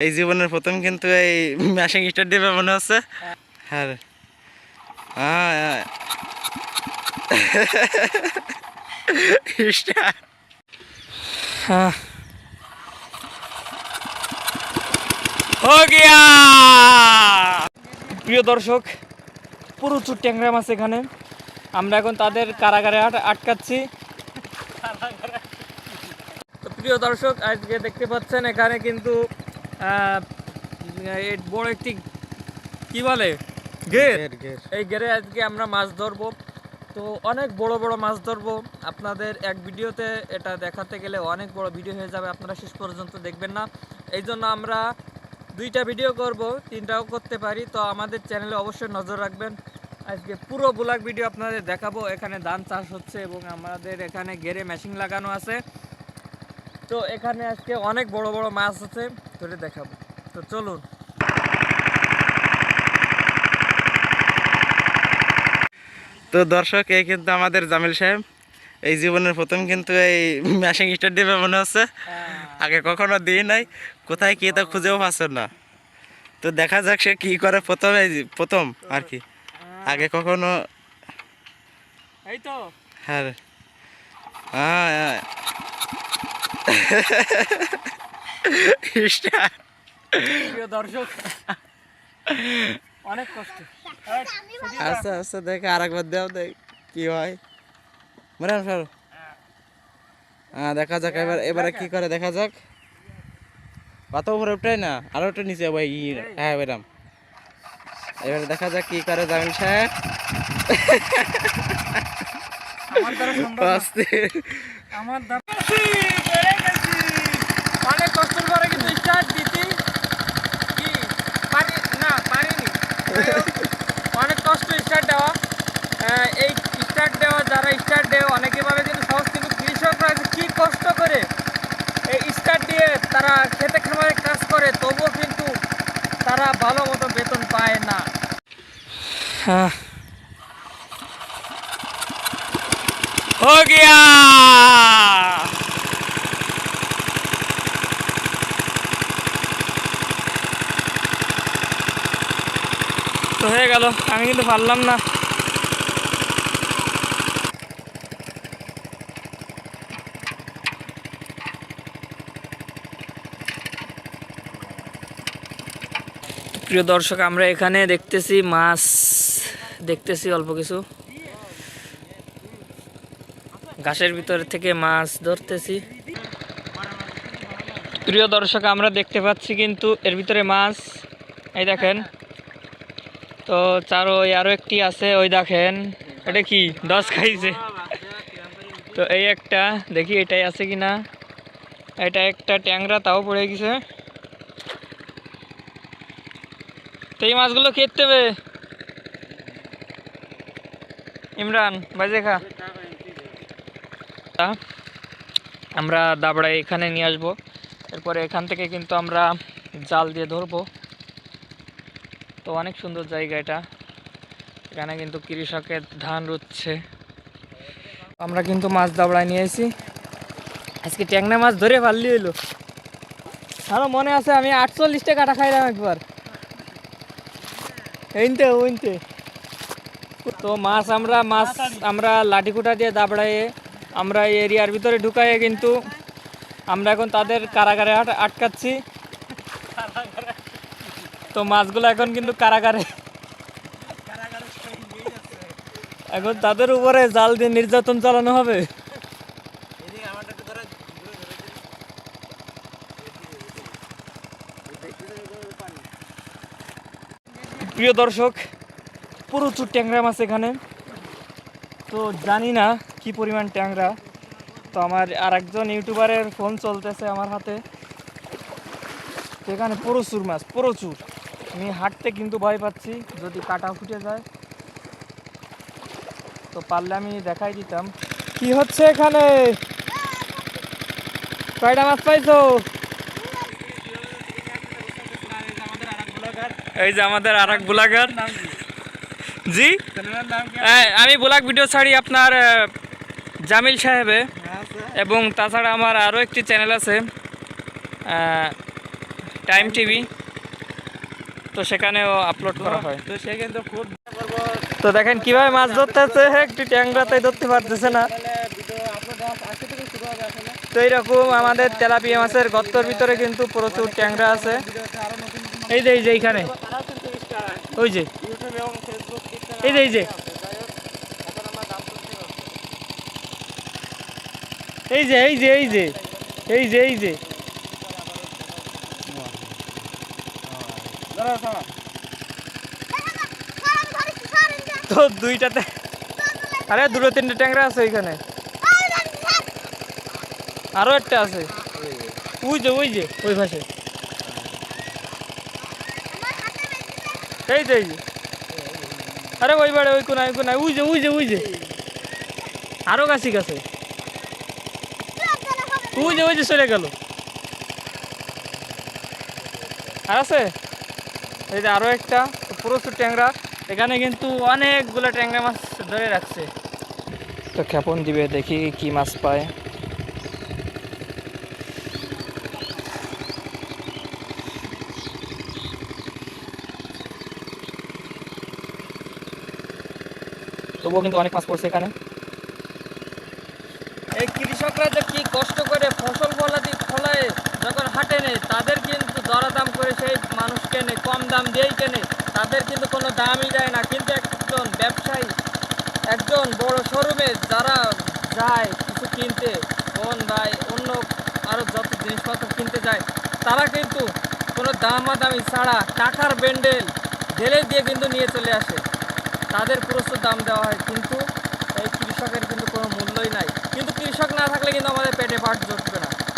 এই জীবনের প্রথম কিন্তু এই ম্যাশিং স্টার দেবে মনে হচ্ছে হ্যাঁ। হ্যাঁ হ্যাঁ। প্রিয় দর্শক, প্রচুর ট্যাংরা মাছ এখানে। আমরা এখন তাদের কারাগারে আটকাচ্ছি। প্রিয় দর্শক, আজকে দেখতে পাচ্ছেন এখানে কিন্তু বড় একটি কি বলে? গের। এই গেরে আজকে আমরা মাছ ধরবো। তো অনেক বড় বড় মাছ ধরবো। আপনাদের এক ভিডিওতে এটা দেখাতে গেলে অনেক বড় ভিডিও হয়ে যাবে। আপনারা শেষ পর্যন্ত দেখবেন না। এই জন্য আমরা দুইটা ভিডিও করব তিনটাও করতে পারি। তো আমাদের চ্যানেলে অবশ্যই নজর রাখবেন। আজকে পুরো ব্লগ ভিডিও আপনাদের দেখাবো। এখানে ধান চাষ হচ্ছে এবং আমাদের এখানে গেরে মেশিন লাগানো আছে। তো এখানে আজকে অনেক বড় বড় মাছ আছে ধরে দেখাবো। তো চলুন। তো দর্শক এই কিন্তু আমাদের জামিল সাহেব। এই জীবনের প্রথম কিন্তু এই ম্যাশিং স্টার্ট দেবে মনে হচ্ছে। আগে কখনো দিই নাই। কোথায় কি তা খুঁজেও পাচ্ছেন না। তো দেখা যাক সে কি করে প্রথম এই প্রথম আর কি। আগে কখনো এই তো। হ্যাঁ হ্যাঁ হ্যাঁ। দর্শক অনেক কষ্ট। আচ্ছা আচ্ছা দেখ আর একবার দেও দেখ কি হয়। মনে সর হ্যাঁ দেখা যাক এবার এবারে কি করে দেখা যাক। কত উপরে উঠে না? আরও একটু নিচে ভাই হ্যাঁ ম্যাডাম এবারে দেখা যাক কি করে জামিল সাহেব। আমার দ্বারা সম্ভব না। আস্তে আমার দ্বারা পেরে গেছি। অনেক কষ্টের পরে কিন্তু স্টার্ট দিতি কি পারি না পারিনি যাই হোক, অনেক কষ্ট স্টার্ট দেওয়া আহ, এই স্টার্ট দেওয়া যারা স্টার্ট দেয় অনেকে ভাবে কিন্তু সহজ কিন্তু কৃষকরা যে কি কষ্ট করে এই স্টার্ট দিয়ে তারা খেতে খামারে কাজ করে তবুও কিন্তু তারা ভালো মতো বেতন পায় না হ্যাঁ हो गया তো হয়ে গেল আমি কিন্তু পারলাম না প্রিয় দর্শক, আমরা এখানে দেখতেছি মাছ, দেখতেছি অল্প কিছু। ঘাসের ভিতর থেকে মাছ ধরতেছি। প্রিয় দর্শক, আমরা দেখতে পাচ্ছি কিন্তু এর ভিতরে মাছ। এই দেখেন। তো চার আরও একটি আছে, ওই দেখেন। এটা কি? দশ খাইছে। তো এই একটা, দেখি এটাই আছে কি না এটা একটা ট্যাংরা, তাও পড়ে গেছে। তো এই মাছগুলো খেতে হবে? ইমরান, বাজে খা। আমরা দাবড়ায় এখানে নিয়ে আসব। এরপরে এখান থেকে কিন্তু আমরা জাল দিয়ে ধরবো। তো অনেক সুন্দর জায়গা এটা। এখানে কিন্তু কৃষকের ধান রুচ্ছে। আমরা কিন্তু মাছ দাবড়ায় এসেছি। আজকে ট্যাংনা মাছ ধরে পারলি হইল। আমার মনে আছে আমি আটচল্লিশটা কাটা খাইলাম একবার। এইনতে ওইনতে তো মাছ আমরা মাছ আমরা লাঠি কুটা দিয়ে দাবড়াইয়ে আমরা এই এরিয়ার ভিতরে ঢুকাইয়ে কিন্তু আমরা এখন তাদের কারাগারে আটকাচ্ছি। তো মাছগুলো এখন কিন্তু কারাগারে। এখন তাদের উপরে জাল দিয়ে নির্যাতন চালানো হবে। প্রিয় দর্শক, প্রচুর ট্যাংরা মাছ এখানে। তো জানি না কি পরিমাণ ট্যাংরা। তো আমার আর একজন ইউটিউবারের ফোন চলতেছে আমার হাতে। এখানে প্রচুর মাছ, প্রচুর। আমি হাঁটতে কিন্তু ভয় পাচ্ছি, যদি কাটা ফুটে যায়। তো পারলে আমি দেখাই দিতাম। কি হচ্ছে এখানে? কয়টা মাছ পাইছো? এই যে আমাদের আর এক ব্লগার জি? হ্যাঁ, আমি ব্লগ ভিডিও ছাড়ি আপনার জামিল সাহেবে। এবং তাছাড়া আমার আরও একটি চ্যানেল আছে টাইম টিভি। তো সেখানেও আপলোড করা হয়। তো সে কিন্তু খুব তো দেখেন কীভাবে মাছ ধরতে হচ্ছে একটি ট্যাংরাতে ধরতে পারতেছে না। তো এইরকম আমাদের তেলাপিয়া মাছের গর্তর ভিতরে কিন্তু প্রচুর ট্যাংরা আছে। এই যে এইখানে। ওই যে। এই যে এই যে। এই যে এই যে এই যে। এই যে এই যে। তো দুইটাতে আরে, দুটো, তিনটে ট্যাংরা আছে ওইখানে। আরও একটা আছে। ওই যে ওই যে, ওই পাশে। এই যে আরে ওই বাড়ে, ওই কোনায় কোনায়। ওই যে ওই যে ওই যে। আরও গাছি গাছে ওই যে ওই যে সরে গেল। আর আছে? এই যে আরও একটা প্রচুর ট্যাংরা। এখানে কিন্তু অনেকগুলো ট্যাংরা মাছ ধরে রাখছে। তো ক্ষেপণ দিবে, দেখি কি মাছ পায়। তবুও কিন্তু অনেক মাছ পড়ছে এখানে। এই কৃষকরা যে কি কষ্ট করে ফসল ফলায় যখন হাটে তাদের কিন্তু দরাদাম করে সেই মানুষ কেনে, কম দাম দিয়েই কেনে, তাদের কিন্তু কোনো দামই দেয় না। কিন্তু একজন ব্যবসায়ী, একজন বড় শোরুমে যারা যায় কিছু কিনতে, ফোন অন্য আরও যত জিনিসপত্র কিনতে যায়, তারা কিন্তু কোনো দামাদামি ছাড়া টাকার ব্যান্ডেল ঢেলে দিয়ে কিন্তু নিয়ে চলে আসে। তাদের প্রচুর দাম দেওয়া হয়, কিন্তু এই কৃষকের কিন্তু কোনো মূল্যই নাই। কিন্তু কৃষক না থাকলে কিন্তু আমাদের পেটে পাট জুটবে না।